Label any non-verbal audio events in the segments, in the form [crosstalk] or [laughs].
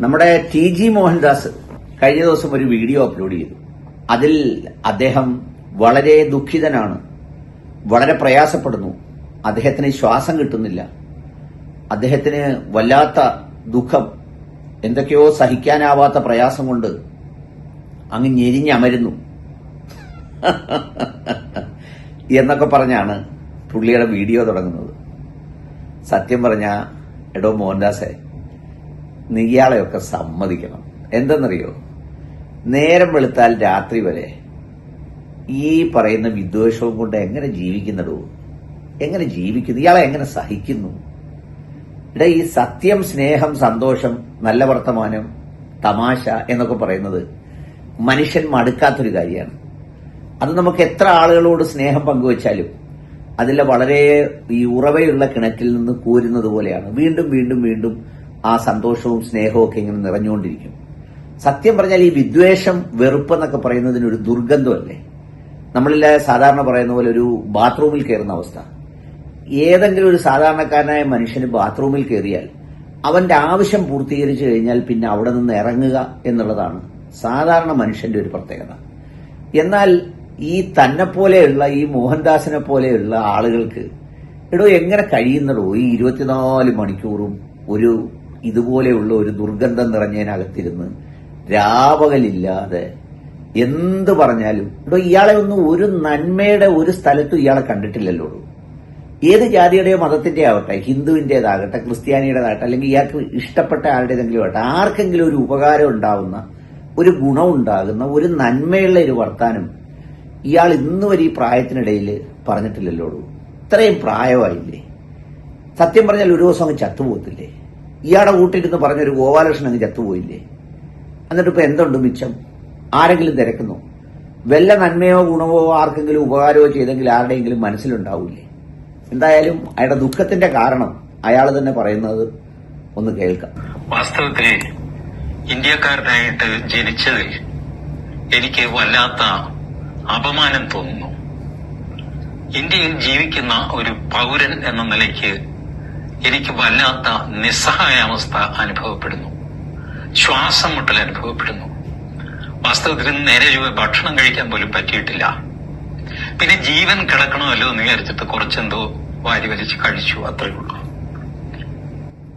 നമ്മുടെ T G Mohandas കഴിഞ്ഞ ദിവസം ഒരു വീഡിയോ അപ്ലോഡ് ചെയ്തു. അതിൽ അദ്ദേഹം വളരെ ദുഃഖിതനാണ്. വളരെ പ്രയാസപ്പെടുന്നു. അദ്ദേഹത്തിന് ശ്വാസം കിട്ടുന്നില്ല. അദ്ദേഹത്തിന് വല്ലാത്ത ദുഃഖം. എന്തൊക്കെയോ സഹിക്കാനാവാത്ത പ്രയാസം കൊണ്ട് അങ്ങ് ഞെരിഞ്ഞമരുന്നു. [laughs] എന്നൊക്കെ പറഞ്ഞാണ് പുള്ളിയുടെ വീഡിയോ തുടങ്ങുന്നത്. സത്യം പറഞ്ഞ എടോ മോഹൻദാസെ നീ ഇയാളെയൊക്കെ സമ്മതിക്കണം. എന്തെന്നറിയോ? നേരം വെളുത്താൽ രാത്രി വരെ ഈ പറയുന്ന വിദ്വേഷവും കൊണ്ട് എങ്ങനെ ജീവിക്കുന്നടോ? എങ്ങനെ ജീവിക്കുന്നു? ഇയാളെ എങ്ങനെ സഹിക്കുന്നു? ഇട ഈ സത്യം സ്നേഹം സന്തോഷം നല്ല വർത്തമാനം തമാശ എന്നൊക്കെ പറയുന്നത് മനുഷ്യൻ മടുക്കാത്തൊരു കാര്യമാണ്. അത് നമുക്ക് എത്ര ആളുകളോട് സ്നേഹം പങ്കുവച്ചാലും അതിലെ വളരെ ഈ ഉറവയുള്ള കിണറ്റിൽ നിന്ന് കോരുന്നത് പോലെയാണ്. വീണ്ടും വീണ്ടും വീണ്ടും ആ സന്തോഷവും സ്നേഹവും ഒക്കെ ഇങ്ങനെ നിറഞ്ഞുകൊണ്ടിരിക്കും. സത്യം പറഞ്ഞാൽ ഈ വിദ്വേഷം വെറുപ്പ് എന്നൊക്കെ പറയുന്നതിന് ഒരു ദുർഗന്ധമല്ലേ? നമ്മളിലെ സാധാരണ പറയുന്ന പോലെ ഒരു ബാത്റൂമിൽ കയറുന്ന അവസ്ഥ. ഏതെങ്കിലും ഒരു സാധാരണക്കാരനായ മനുഷ്യന് ബാത്റൂമിൽ കയറിയാൽ അവന്റെ ആവശ്യം പൂർത്തീകരിച്ചു കഴിഞ്ഞാൽ പിന്നെ അവിടെ നിന്ന് ഇറങ്ങുക എന്നുള്ളതാണ് സാധാരണ മനുഷ്യന്റെ ഒരു പ്രത്യേകത. എന്നാൽ ഈ തന്നെ പോലെയുള്ള ഈ മോഹൻദാസിനെ പോലെയുള്ള ആളുകൾക്ക് എടോ എങ്ങനെ കഴിയുന്നടോ? ഈ ഇരുപത്തിനാല് മണിക്കൂറും ഒരു ഇതുപോലെയുള്ള ഒരു ദുർഗന്ധം നിറഞ്ഞതിനകത്തിരുന്ന് രാപകലില്ലാതെ എന്ത് പറഞ്ഞാലും എടോ ഇയാളെ ഒന്നും ഒരു നന്മയുടെ ഒരു സ്ഥലത്തും ഇയാളെ കണ്ടിട്ടില്ലല്ലോ. ഏത് ജാതിയുടെയോ മതത്തിന്റെ ആവട്ടെ ഹിന്ദുവിന്റേതാകട്ടെ ക്രിസ്ത്യാനിയുടേതാകട്ടെ അല്ലെങ്കിൽ ഇയാൾക്ക് ഇഷ്ടപ്പെട്ട ആരുടേതെങ്കിലും ആവട്ടെ ആർക്കെങ്കിലും ഒരു ഉപകാരം ഉണ്ടാവുന്ന ഒരു ഗുണം ഉണ്ടാകുന്ന ഒരു നന്മയുള്ള ഒരു വർത്താനം ഇയാൾ ഇന്നുവരെ ഈ പ്രായത്തിനിടയിൽ പറഞ്ഞിട്ടില്ലല്ലോ. ഇത്രയും പ്രായമായില്ലേ? സത്യം പറഞ്ഞാൽ ഒരു ദിവസം അങ്ങ് ചത്തുപോകത്തില്ലേ? ഇയാളുടെ കൂട്ടിരുന്ന് പറഞ്ഞൊരു ഗോപാലകൃഷ്ണൻ അങ്ങ് ചത്തുപോയില്ലേ? എന്നിട്ട് ഇപ്പൊ എന്തുണ്ട് മിച്ചം? ആരെങ്കിലും തിരക്കുന്നു? വല്ല നന്മയോ ഗുണമോ ആർക്കെങ്കിലും ഉപകാരമോ ചെയ്തെങ്കിൽ ആരുടെയെങ്കിലും മനസ്സിലുണ്ടാവില്ലേ? എന്തായാലും അയാളുടെ ദുഃഖത്തിന്റെ കാരണം അയാൾ തന്നെ പറയുന്നത് ഒന്ന് കേൾക്കാം. വാസ്തവത്തിൽ ഇന്ത്യക്കാരനായിട്ട് ജനിച്ചതിൽ എനിക്ക് വല്ലാത്ത അപമാനം തോന്നുന്നു. ഇന്ത്യയിൽ ജീവിക്കുന്ന ഒരു പൗരൻ എന്ന നിലയ്ക്ക് എനിക്ക് വല്ലാത്ത നിസ്സഹായാവസ്ഥ അനുഭവപ്പെടുന്നു. ശ്വാസം മുട്ടൽ അനുഭവപ്പെടുന്നു. വാസ്തവത്തിൽ നേരെ ഭക്ഷണം കഴിക്കാൻ പോലും പറ്റിയിട്ടില്ല. പിന്നെ ജീവൻ കിടക്കണമല്ലോ എന്ന് വിചാരിച്ചിട്ട് കുറച്ചെന്തോ വാരി വലിച്ച് കഴിച്ചു അത്രയേ ഉള്ളൂ.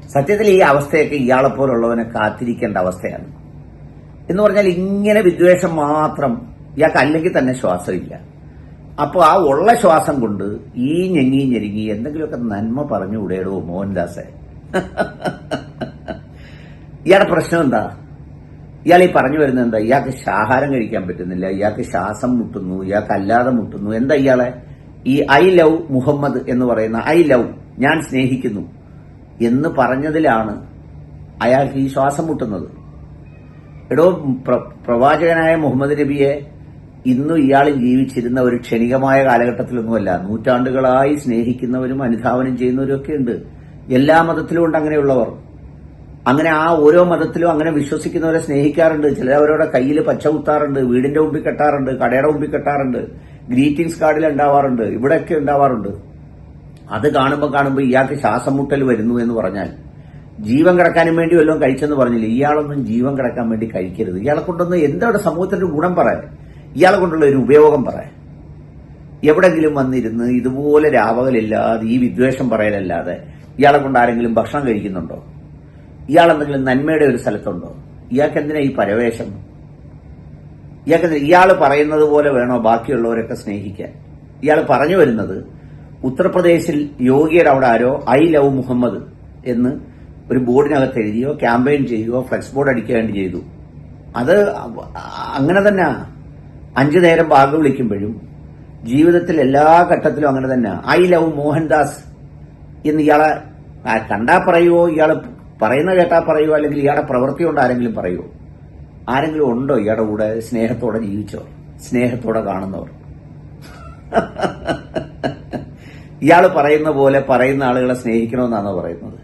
സത്യത്തിൽ ഈ അവസ്ഥയൊക്കെ ഇയാളെ പോലുള്ളവനെ കാത്തിരിക്കേണ്ട അവസ്ഥയാണ്. എന്ന് പറഞ്ഞാൽ ഇങ്ങനെ വിദ്വേഷം മാത്രം ഇയാൾക്ക് അല്ലെങ്കിൽ തന്നെ ശ്വാസമില്ല. അപ്പോൾ ആ ഉള്ള ശ്വാസം കൊണ്ട് ഈ ഞെങ്ങി ഞെരുങ്ങി എന്തെങ്കിലുമൊക്കെ നന്മ പറഞ്ഞു വിടേടോ മോഹൻദാസെ. ഇയാളുടെ പ്രശ്നം എന്താ? ഇയാൾ ഈ പറഞ്ഞു വരുന്നത് എന്താ? ഇയാൾക്ക് ആഹാരം കഴിക്കാൻ പറ്റുന്നില്ല. ഇയാൾക്ക് ശ്വാസം മുട്ടുന്നു. ഇയാൾക്ക് അല്ലാതെ മുട്ടുന്നു. എന്താ ഇയാളെ? ഈ ഐ ലവ് മുഹമ്മദ് എന്ന് പറയുന്ന ഐ ലവ് ഞാൻ സ്നേഹിക്കുന്നു എന്ന് പറഞ്ഞതിലാണ് അയാൾക്ക് ഈ ശ്വാസം മുട്ടുന്നത്. എടോ പ്രവാചകനായ മുഹമ്മദ് നബിയെ ഇന്നും ഇയാൾ ജീവിച്ചിരുന്ന ഒരു ക്ഷണികമായ കാലഘട്ടത്തിലൊന്നുമല്ല. നൂറ്റാണ്ടുകളായി സ്നേഹിക്കുന്നവരും അനുധാവനം ചെയ്യുന്നവരും ഒക്കെ ഉണ്ട്. എല്ലാ മതത്തിലും ഉണ്ട് അങ്ങനെയുള്ളവർ. അങ്ങനെ ആ ഓരോ മതത്തിലും അങ്ങനെ വിശ്വസിക്കുന്നവരെ സ്നേഹിക്കാറുണ്ട്. ചിലവരുടെ കയ്യിൽ പച്ച കുത്താറുണ്ട് വീടിന്റെ മുമ്പിൽ കെട്ടാറുണ്ട് കടയുടെ മുമ്പിൽ കെട്ടാറുണ്ട് ഗ്രീറ്റിംഗ്സ് കാർഡിൽ ഉണ്ടാവാറുണ്ട് ഇവിടെയൊക്കെ ഉണ്ടാവാറുണ്ട്. അത് കാണുമ്പോൾ കാണുമ്പോൾ ഇയാൾക്ക് ശ്വാസം മുട്ടൽ വരുന്നു എന്ന് പറഞ്ഞാൽ ജീവൻ കിടക്കാനും വേണ്ടി വല്ലതും കഴിച്ചെന്ന് പറഞ്ഞില്ല? ഇയാളൊന്നും ജീവൻ കിടക്കാൻ വേണ്ടി കഴിക്കരുത്. ഇയാളെ കൊണ്ടൊന്നും എന്താണ് സമൂഹത്തിന്റെ ഗുണം പറയാൻ? ഇയാളെ കൊണ്ടുള്ള ഒരു ഉപയോഗം പറയാൻ എവിടെങ്കിലും വന്നിരുന്ന് ഇതുപോലെ രാവകലില്ലാതെ ഈ വിദ്വേഷം പറയലല്ലാതെ ഇയാളെ കൊണ്ട് ആരെങ്കിലും ഭക്ഷണം കഴിക്കുന്നുണ്ടോ? ഇയാൾ എന്തെങ്കിലും നന്മയുടെ ഒരു സ്ഥലത്തുണ്ടോ? ഇയാൾക്ക് എന്തിനാ ഈ പരവേശം ഇയാൾക്ക് ഇയാൾ പറയുന്നത് പോലെ വേണോ ബാക്കിയുള്ളവരൊക്കെ സ്നേഹിക്കാൻ? ഇയാൾ പറഞ്ഞു വരുന്നത് ഉത്തർപ്രദേശിൽ യോഗിയുടെ അവിടെ ആരോ? ഐ ലവ് മുഹമ്മദ് എന്ന് ഒരു ബോർഡിനകത്ത് എഴുതിയോ ക്യാമ്പയിൻ ചെയ്യുകയോ ഫ്ലെക്സ് ബോർഡ് അടിക്കുക വേണ്ടി ചെയ്തു. അത് അങ്ങനെ തന്നെ അഞ്ചു നേരം ബാഗ് വിളിക്കുമ്പോഴും ജീവിതത്തിൽ എല്ലാ ഘട്ടത്തിലും അങ്ങനെ തന്നെ. ഐ ലവ് മോഹൻദാസ് എന്ന് ഇയാളെ കണ്ടാ പറയുവോ? ഇയാൾ പറയുന്ന കേട്ടാ പറയുവോ? അല്ലെങ്കിൽ ഇയാളെ പ്രവൃത്തി കൊണ്ട് ആരെങ്കിലും പറയുവോ? ആരെങ്കിലും ഉണ്ടോ ഇയാളുടെ കൂടെ സ്നേഹത്തോടെ ജീവിച്ചോ സ്നേഹത്തോടെ കാണുന്നവർ? ഇയാൾ പറയുന്ന പോലെ പറയുന്ന ആളുകളെ സ്നേഹിക്കണമെന്നാണോ പറയുന്നത്?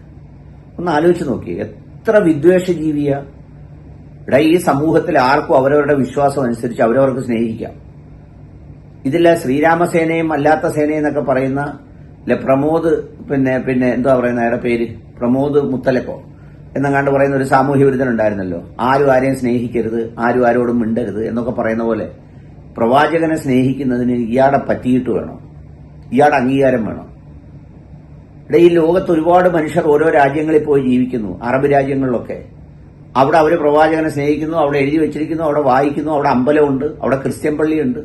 ഒന്ന് ആലോചിച്ച് നോക്കിയേ. എത്ര വിദ്വേഷ ജീവിയാ ഇവിടെ ഈ സമൂഹത്തിൽ ആർക്കും അവരവരുടെ വിശ്വാസം അനുസരിച്ച് അവരവർക്ക് സ്നേഹിക്കാം. ഇതില്ല ശ്രീരാമസേനയും അല്ലാത്ത സേനയും എന്നൊക്കെ പറയുന്ന അല്ലെ പ്രമോദ് പിന്നെ പിന്നെ എന്താ പറയുന്ന അയാളുടെ പേര്? പ്രമോദ് മുത്തലക്കോ. എന്നങ്ങാണ്ട് പറയുന്ന ഒരു സാമൂഹ്യ വിരുദ്ധൻ ഉണ്ടായിരുന്നല്ലോ. ആരും ആരെയും സ്നേഹിക്കരുത് ആരും ആരോടും മിണ്ടരുത് എന്നൊക്കെ പറയുന്ന പോലെ പ്രവാചകനെ സ്നേഹിക്കുന്നതിന് ഇയാളെ പറ്റിയിട്ട് വേണം. ഇയാളുടെ അംഗീകാരം വേണം. ഇവിടെ ഈ ലോകത്ത് ഒരുപാട് മനുഷ്യർ ഓരോ രാജ്യങ്ങളിൽ പോയി ജീവിക്കുന്നു അറബ് രാജ്യങ്ങളിലൊക്കെ. അവിടെ അവർ പ്രവാചകനെ സ്നേഹിക്കുന്നു അവിടെ എഴുതി വെച്ചിരിക്കുന്നു അവിടെ വായിക്കുന്നു അവിടെ അമ്പലമുണ്ട് അവിടെ ക്രിസ്ത്യൻ പള്ളിയുണ്ട്.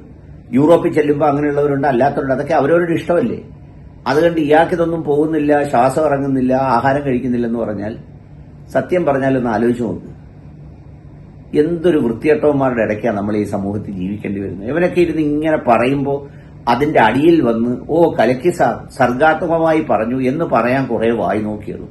യൂറോപ്പിൽ ചെല്ലുമ്പോൾ അങ്ങനെയുള്ളവരുണ്ട് അല്ലാത്തവരുണ്ട്. അതൊക്കെ അവരവരുടെ ഇഷ്ടമല്ലേ? അതുകൊണ്ട് ഇയാൾക്കിതൊന്നും പോകുന്നില്ല ശ്വാസം ഇറങ്ങുന്നില്ല ആഹാരം കഴിക്കുന്നില്ലെന്ന് പറഞ്ഞാൽ സത്യം പറഞ്ഞാൽ ഒന്ന് ആലോചിച്ച് നോക്ക്. എന്തൊരു വൃത്തികെട്ടവന്മാരുടെ ഇടയ്ക്കാണ് നമ്മൾ ഈ സമൂഹത്തിൽ ജീവിക്കേണ്ടി വരുന്നത്? ഇവനൊക്കെ ഇരുന്ന് ഇങ്ങനെ പറയുമ്പോൾ അതിന്റെ അടിയിൽ വന്ന് ഓ കലക്കി സാർ സർഗാത്മകമായി പറഞ്ഞു എന്ന് പറയാൻ കുറെ വായി നോക്കിയുള്ളൂ